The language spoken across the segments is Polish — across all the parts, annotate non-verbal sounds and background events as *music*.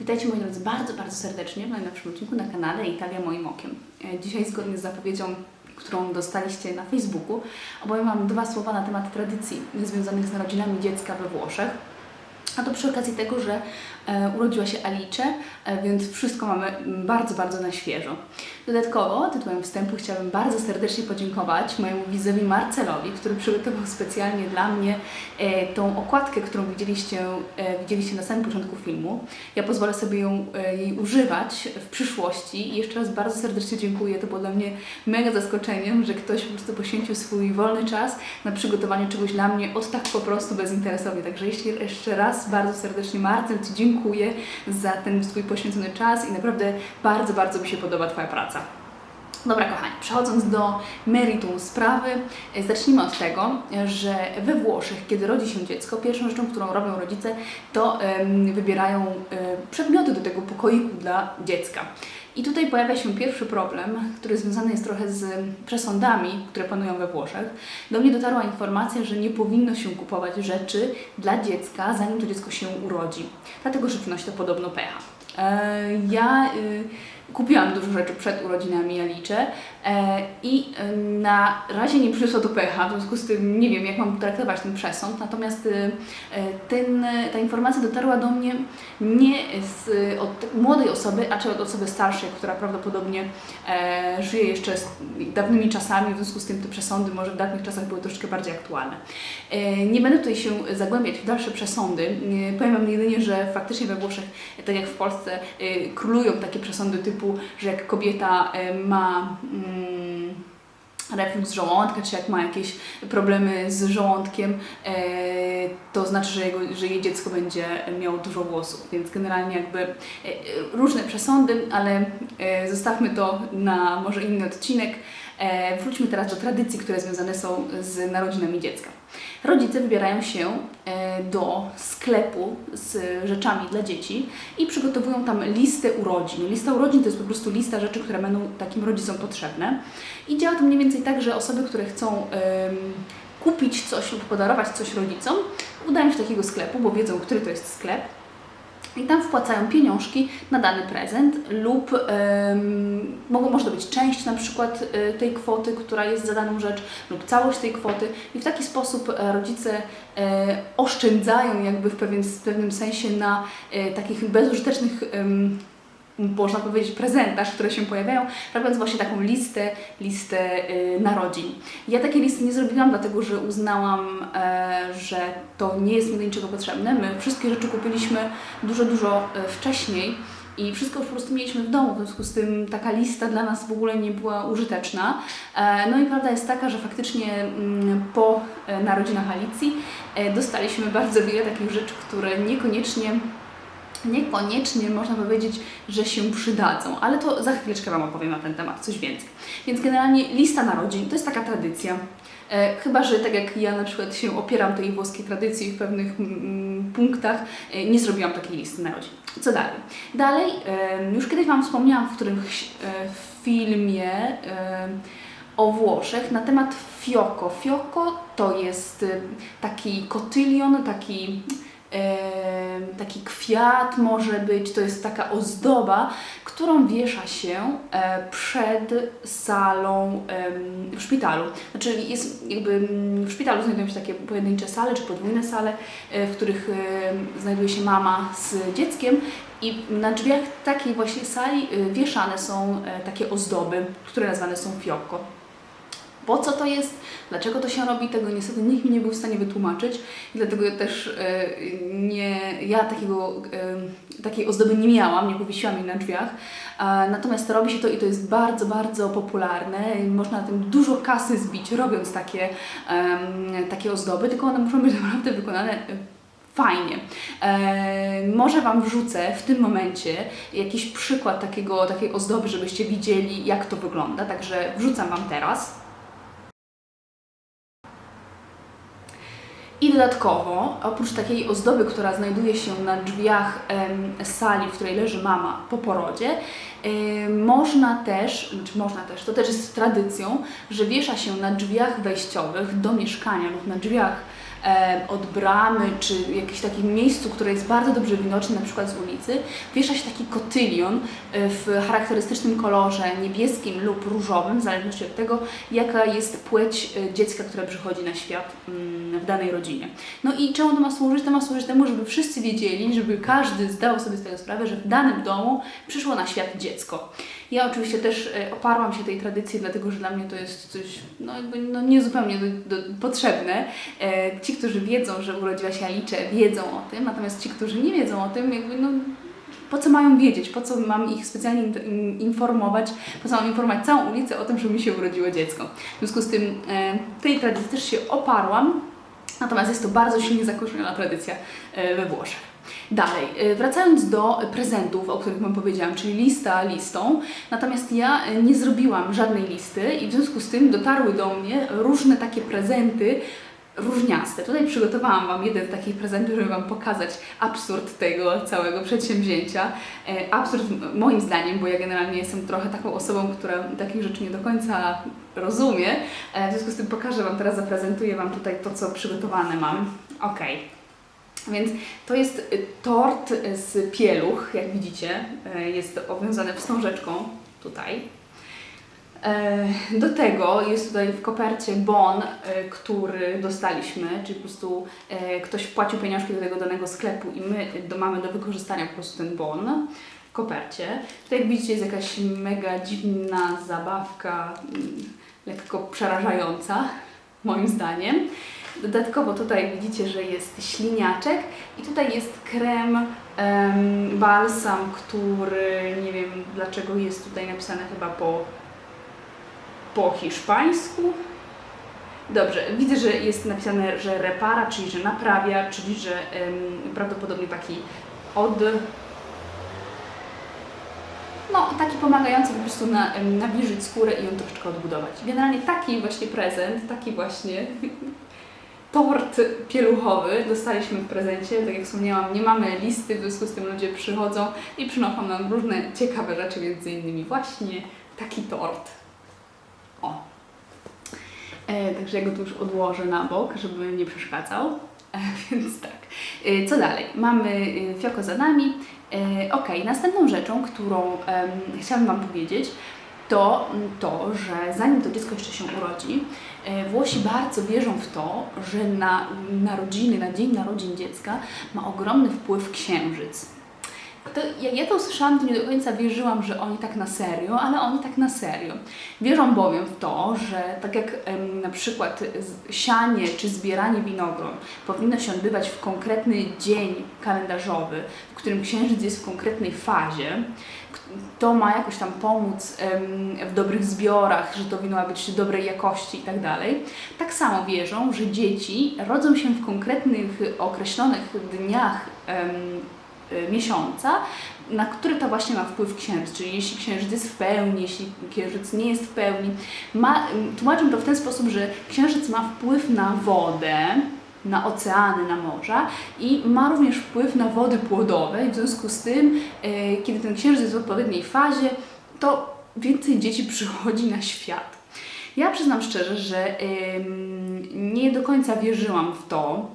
Witajcie moi drodzy bardzo, bardzo serdecznie w najnowszym odcinku na kanale Italia moim okiem. E, Dzisiaj zgodnie z zapowiedzią, którą dostaliście na Facebooku, opowiem Wam dwa słowa na temat tradycji związanych z narodzinami dziecka we Włoszech. A to przy okazji tego, że urodziła się Alice, e, więc wszystko mamy bardzo, bardzo na świeżo. Dodatkowo, tytułem wstępu, chciałabym bardzo serdecznie podziękować mojemu widzowi Marcelowi, który przygotował specjalnie dla mnie e, tą okładkę, którą widzieliście, e, widzieliście na samym początku filmu. Ja pozwolę sobie ją, e, jej używać w przyszłości i jeszcze raz bardzo serdecznie dziękuję. To było dla mnie mega zaskoczeniem, że ktoś po prostu poświęcił swój wolny czas na przygotowanie czegoś dla mnie od tak po prostu bezinteresownie. Także jeszcze raz bardzo serdecznie Marcel Ci dziękuję za ten Twój poświęcony czas i naprawdę bardzo, bardzo mi się podoba Twoja praca. Dobra, kochani, przechodząc do meritum sprawy, e, zacznijmy od tego, że we Włoszech, kiedy rodzi się dziecko, pierwszą rzeczą, którą robią rodzice, to wybierają e, przedmioty do tego pokoiku dla dziecka. I tutaj pojawia się pierwszy problem, który związany jest trochę z przesądami, które panują we Włoszech. Do mnie dotarła informacja, że nie powinno się kupować rzeczy dla dziecka, zanim to dziecko się urodzi. Dlatego, że przynosi to podobno pecha. Ja y, kupiłam dużo rzeczy przed urodzinami Alicze e, i y, na razie nie przyniosło to pecha, w związku z tym nie wiem, jak mam traktować ten przesąd, natomiast y, y, ten, ta informacja dotarła do mnie nie z, od młodej osoby, a od osoby starszej, która prawdopodobnie e, żyje jeszcze z dawnymi czasami, w związku z tym te przesądy może w dawnych czasach były troszeczkę bardziej aktualne. E, nie będę tutaj się zagłębiać w dalsze przesądy. E, powiem Wam jedynie, że faktycznie we Włoszech, tak jak w Polsce, e, królują takie przesądy typu, że jak kobieta e, ma mm, reflux żołądka, czy jak ma jakieś problemy z żołądkiem, e, to znaczy, że, jego, że jej dziecko będzie miało dużo włosów. Więc generalnie jakby e, różne przesądy, ale e, zostawmy to na może inny odcinek. E, wróćmy teraz do tradycji, które związane są z narodzinami dziecka. Rodzice wybierają się e, do sklepu z rzeczami dla dzieci i przygotowują tam listę urodzin. Lista urodzin to jest po prostu lista rzeczy, które będą takim rodzicom potrzebne. I działa to mniej więcej tak, że osoby, które chcą kupić coś lub podarować coś rodzicom, udają się do takiego sklepu, bo wiedzą, który to jest sklep. I tam wpłacają pieniążki na dany prezent lub em, mogą, może to być część na przykład e, tej kwoty, która jest za daną rzecz lub całość tej kwoty. I w taki sposób e, rodzice e, oszczędzają jakby w pewien, w pewnym sensie na e, takich bezużytecznych em, można powiedzieć, prezentach, które się pojawiają, robiąc właśnie taką listę, listę y, narodzin. Ja takiej listy nie zrobiłam, dlatego że uznałam, e, że to nie jest mi do niczego potrzebne. My wszystkie rzeczy kupiliśmy dużo, dużo e, wcześniej i wszystko po prostu mieliśmy w domu, w związku z tym taka lista dla nas w ogóle nie była użyteczna. E, No i prawda jest taka, że faktycznie mm, po narodzinach Alicji dostaliśmy bardzo wiele takich rzeczy, które niekoniecznie niekoniecznie można powiedzieć, że się przydadzą, ale to za chwileczkę Wam opowiem na ten temat coś więcej. Więc generalnie lista narodzin to jest taka tradycja. E, chyba, że tak jak ja na przykład się opieram tej włoskiej tradycji w pewnych mm, punktach, e, nie zrobiłam takiej listy narodzin. Co dalej? Dalej, e, już kiedyś Wam wspomniałam w którymś e, filmie e, o Włoszech na temat fiocco. Fiocco to jest e, taki kotylion, taki taki kwiat może być, to jest taka ozdoba, którą wiesza się e, przed salą w szpitalu. Znaczy jest jakby w szpitalu znajdują się takie pojedyncze sale czy podwójne sale, e, w których znajduje się mama z dzieckiem i na drzwiach takiej właśnie sali e, wieszane są takie ozdoby, które nazwane są fiocco. Po co to jest, dlaczego to się robi, tego niestety nikt mi nie był w stanie wytłumaczyć i dlatego ja też e, nie, ja takiego, e, takiej ozdoby nie miałam, nie powiesiłam jej na drzwiach, e, natomiast robi się to i to jest bardzo, bardzo popularne można na tym dużo kasy zbić, robiąc takie, em, takie ozdoby, tylko one muszą być *laughs* naprawdę wykonane e, fajnie. E, może Wam wrzucę w tym momencie jakiś przykład takiego, takiej ozdoby, żebyście widzieli, jak to wygląda. Także wrzucam Wam teraz. I dodatkowo, oprócz takiej ozdoby, która znajduje się na drzwiach em, sali, w której leży mama po porodzie, można też, znaczy można też, to też jest tradycją, że wiesza się na drzwiach wejściowych do mieszkania lub na drzwiach od bramy, czy jakimś takim miejscu, które jest bardzo dobrze widoczne, na przykład z ulicy, wiesza się taki kotylion e, w charakterystycznym kolorze niebieskim lub różowym, w zależności od tego, jaka jest płeć e, dziecka, które przychodzi na świat mm, w danej rodzinie. No i czemu to ma służyć? To ma służyć temu, żeby wszyscy wiedzieli, żeby każdy zdawał sobie z tego sprawę, że w danym domu przyszło na świat dziecko. Ja oczywiście też e, oparłam się tej tradycji, dlatego że dla mnie to jest coś no, jakby, no niezupełnie do, do, potrzebne. E, ci, którzy wiedzą, że urodziła się Alicze, wiedzą o tym, natomiast ci, którzy nie wiedzą o tym, jakby no po co mają wiedzieć, po co mam ich specjalnie in- in- informować, po co mam informować całą ulicę o tym, że mi się urodziło dziecko. W związku z tym e, tej tradycji też się oparłam, natomiast jest to bardzo silnie zakorzeniona tradycja e, we Włoszech. Dalej, e, wracając do prezentów, o których Wam powiedziałam, czyli lista listą, natomiast ja e, nie zrobiłam żadnej listy i w związku z tym dotarły do mnie różne takie prezenty, różniaste. Tutaj przygotowałam Wam jeden z takich prezentów, żeby Wam pokazać absurd tego całego przedsięwzięcia. E, Absurd moim zdaniem, bo ja generalnie jestem trochę taką osobą, która takich rzeczy nie do końca rozumie. E, W związku z tym pokażę Wam teraz, zaprezentuję Wam tutaj to, co przygotowane mam. Okej. Więc to jest y, tort y, z pieluch, jak widzicie. E, Jest obwiązany wstążeczką tutaj. Do tego jest tutaj w kopercie bon, który dostaliśmy, czyli po prostu ktoś wpłacił pieniążki do tego danego sklepu i my do, mamy do wykorzystania po prostu ten bon w kopercie. Tutaj jak widzicie jest jakaś mega dziwna zabawka, mm, lekko przerażająca moim zdaniem. Dodatkowo tutaj widzicie, że jest śliniaczek i tutaj jest krem em, balsam, który nie wiem dlaczego jest tutaj napisane chyba po po hiszpańsku. Dobrze, widzę, że jest napisane, że repara, czyli że naprawia, czyli że prawdopodobnie taki od. No, taki pomagający po prostu na, em, nawilżyć skórę i ją troszeczkę odbudować. Generalnie taki właśnie prezent, taki właśnie *laughs* tort pieluchowy dostaliśmy w prezencie. Tak jak wspomniałam, nie mamy listy, w związku z tym ludzie przychodzą i przynoszą nam różne ciekawe rzeczy, między innymi właśnie taki tort. O. E, także ja go tu już odłożę na bok, żeby nie przeszkadzał. E, *laughs* więc tak. E, co dalej? Mamy e, fioko za nami. E, ok, następną rzeczą, którą em, chciałam Wam powiedzieć, to mm, to, że zanim to dziecko jeszcze się urodzi, e, Włosi bardzo wierzą w to, że na narodziny, na dzień narodzin dziecka ma ogromny wpływ księżyc. To, ja, ja to usłyszałam, to nie do końca wierzyłam, że oni tak na serio, ale oni tak na serio. Wierzą bowiem w to, że tak jak em, na przykład sianie czy zbieranie winogron powinno się odbywać w konkretny dzień kalendarzowy, w którym księżyc jest w konkretnej fazie, to ma jakoś tam pomóc em, w dobrych zbiorach, że to wino ma być dobrej jakości i tak dalej. Tak samo wierzą, że dzieci rodzą się w konkretnych, określonych dniach em, miesiąca, na który to właśnie ma wpływ księżyc. Czyli jeśli księżyc jest w pełni, jeśli księżyc nie jest w pełni. Ma, ym, tłumaczą to w ten sposób, że księżyc ma wpływ na wodę, na oceany, na morza i ma również wpływ na wody płodowe i w związku z tym, y, kiedy ten księżyc jest w odpowiedniej fazie, to więcej dzieci *laughs* przychodzi na świat. Ja przyznam szczerze, że nie do końca wierzyłam w to,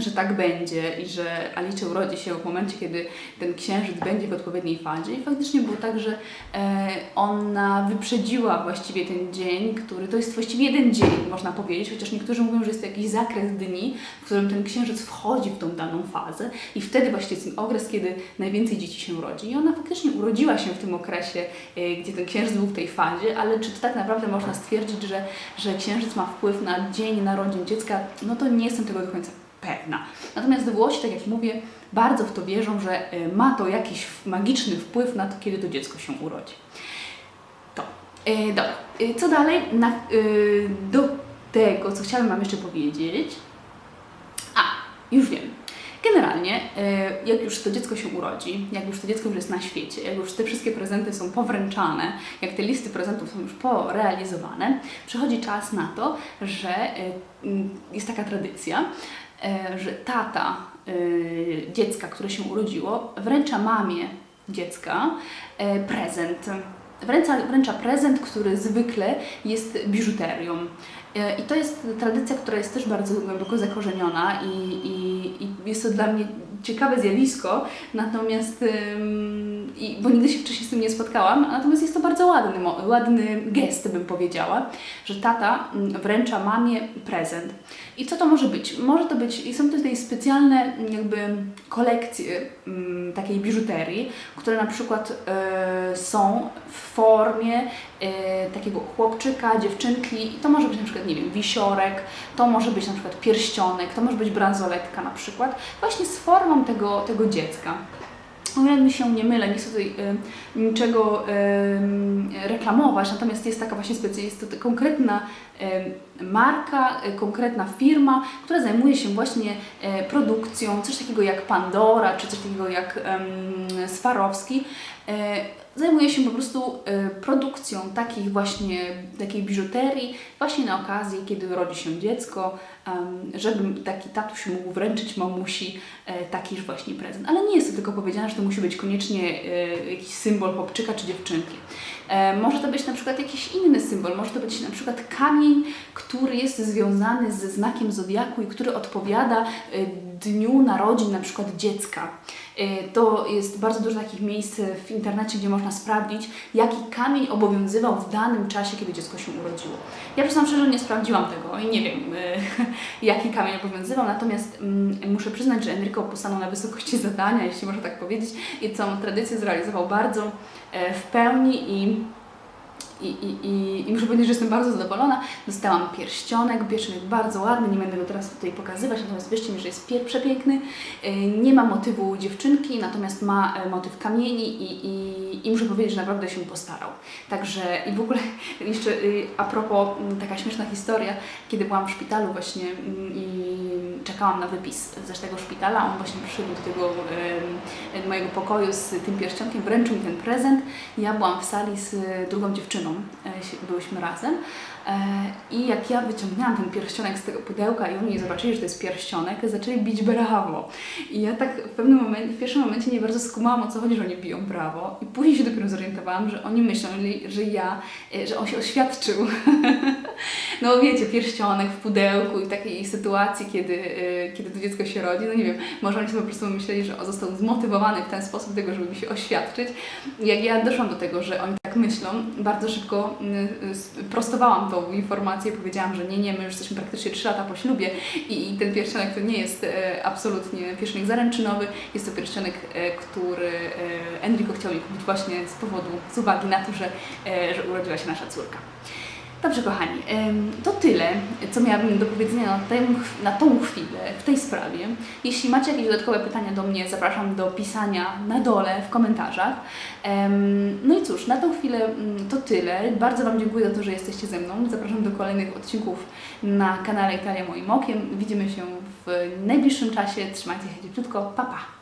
że tak będzie i że Alicja urodzi się w momencie, kiedy ten księżyc będzie w odpowiedniej fazie. I faktycznie było tak, że e, ona wyprzedziła właściwie ten dzień, który to jest właściwie jeden dzień, można powiedzieć, chociaż niektórzy mówią, że jest to jakiś zakres dni, w którym ten księżyc wchodzi w tą daną fazę i wtedy właśnie jest ten okres, kiedy najwięcej dzieci się urodzi. I ona faktycznie urodziła się w tym okresie, e, gdzie ten księżyc był w tej fazie, ale czy to tak naprawdę można stwierdzić, że, że księżyc ma wpływ na dzień narodzin dziecka, no to nie jestem tego do końca pewna. Natomiast Włosi, tak jak mówię, bardzo w to wierzą, że y, ma to jakiś magiczny wpływ na to, kiedy to dziecko się urodzi. To. Y, dobra. Y, co dalej? Na, y, do tego, co chciałabym Wam jeszcze powiedzieć. A, już wiem. Generalnie, jak już to dziecko się urodzi, jak już to dziecko już jest na świecie, jak już te wszystkie prezenty są powręczane, jak te listy prezentów są już porealizowane, przychodzi czas na to, że mm, jest taka tradycja, e, że tata y, dziecka, które się urodziło, wręcza mamie dziecka e, prezent. wręcza, wręcza prezent, który zwykle jest biżuterią. E, I to jest tradycja, która jest też bardzo głęboko zakorzeniona i, i, i jest to dla mnie ciekawe zjawisko, natomiast, i, bo nigdy się wcześniej z tym nie spotkałam, natomiast jest to bardzo ładny, ładny gest, bym powiedziała, że tata wręcza mamie prezent. I co to może być? Może to być, i są tutaj specjalne jakby kolekcje mm, takiej biżuterii, które na przykład e, są w formie e, takiego chłopczyka, dziewczynki i to może być na przykład, nie wiem, wisiorek, to może być na przykład pierścionek, to może być bransoletka na przykład, właśnie z formą tego, tego dziecka. O ile mi się nie mylę, nie chcę tutaj y, niczego y, reklamować, natomiast jest taka właśnie specjalna, jest to ta konkretna y, marka, y, konkretna firma, która zajmuje się właśnie y, produkcją, coś takiego jak Pandora, czy coś takiego jak Swarowski. Y, zajmuje się po prostu produkcją takich właśnie, takiej biżuterii właśnie na okazję, kiedy rodzi się dziecko, żeby taki tatuś mógł wręczyć mamusi e, takiż właśnie prezent. Ale nie jest to tylko powiedziane, że to musi być koniecznie e, jakiś symbol chłopczyka czy dziewczynki. E, Może to być na przykład jakiś inny symbol, może to być na przykład kamień, który jest związany ze znakiem zodiaku i który odpowiada e, dniu narodzin na przykład dziecka. E, To jest bardzo dużo takich miejsc w internecie, gdzie można sprawdzić, jaki kamień obowiązywał w danym czasie, kiedy dziecko się urodziło. Ja przyznam szczerze, nie sprawdziłam tego i nie wiem, *laughs* jaki kamień obowiązywał, natomiast mm, muszę przyznać, że Enrico postanął na wysokości *laughs* zadania, jeśli można tak powiedzieć, i całą tradycję zrealizował bardzo w pełni i i, i, i, I muszę powiedzieć, że jestem bardzo zadowolona. Dostałam pierścionek, pierścionek bardzo ładny, nie będę go teraz tutaj pokazywać, natomiast wierzcie mi, że jest przepiękny. E, Nie ma motywu dziewczynki, natomiast ma e, motyw kamieni i, i, i muszę powiedzieć, że naprawdę się postarał. Także i w ogóle *laughs* jeszcze y, a propos m, taka śmieszna historia, kiedy byłam w szpitalu właśnie mm, i czekałam na wypis z tego szpitala, on właśnie przyszedł do tego mojego pokoju z tym pierścionkiem, wręczył mi ten prezent. Ja byłam w sali z drugą dziewczyną, się- byłyśmy razem i jak ja wyciągnęłam ten pierścionek z tego pudełka i oni zobaczyli, że to jest pierścionek, zaczęli bić brawo. I ja tak w pewnym momencie, w pierwszym momencie nie bardzo skumałam o co chodzi, że oni biją brawo i później się dopiero zorientowałam, że oni myślą, że- ja, e, że on się oświadczył. *laughs* No wiecie, pierścionek w pudełku i w takiej sytuacji, kiedy, y, kiedy to dziecko się rodzi, no nie wiem, może oni sobie po prostu myśleli, że on został zmotywowany w ten sposób tego, żeby mi się oświadczyć. Jak ja doszłam do tego, że oni tak myślą, bardzo szybko y, y, sprostowałam informację, powiedziałam, że nie, nie, my już jesteśmy praktycznie 3 lata po ślubie i, i ten pierścionek to nie jest e, absolutnie pierścionek zaręczynowy, jest to pierścionek, e, który e, Enrico chciał mi kupić właśnie z powodu, z uwagi na to, że, e, że urodziła się nasza córka. Dobrze, kochani, to tyle, co miałabym do powiedzenia na, na tą chwilę w tej sprawie. Jeśli macie jakieś dodatkowe pytania do mnie, zapraszam do pisania na dole w komentarzach. No i cóż, na tą chwilę mm, to tyle. Bardzo Wam dziękuję za to, że jesteście ze mną. Zapraszam do kolejnych odcinków na kanale Italia Moim Okiem. Widzimy się w najbliższym czasie. Trzymajcie się cieplutko. Pa, pa!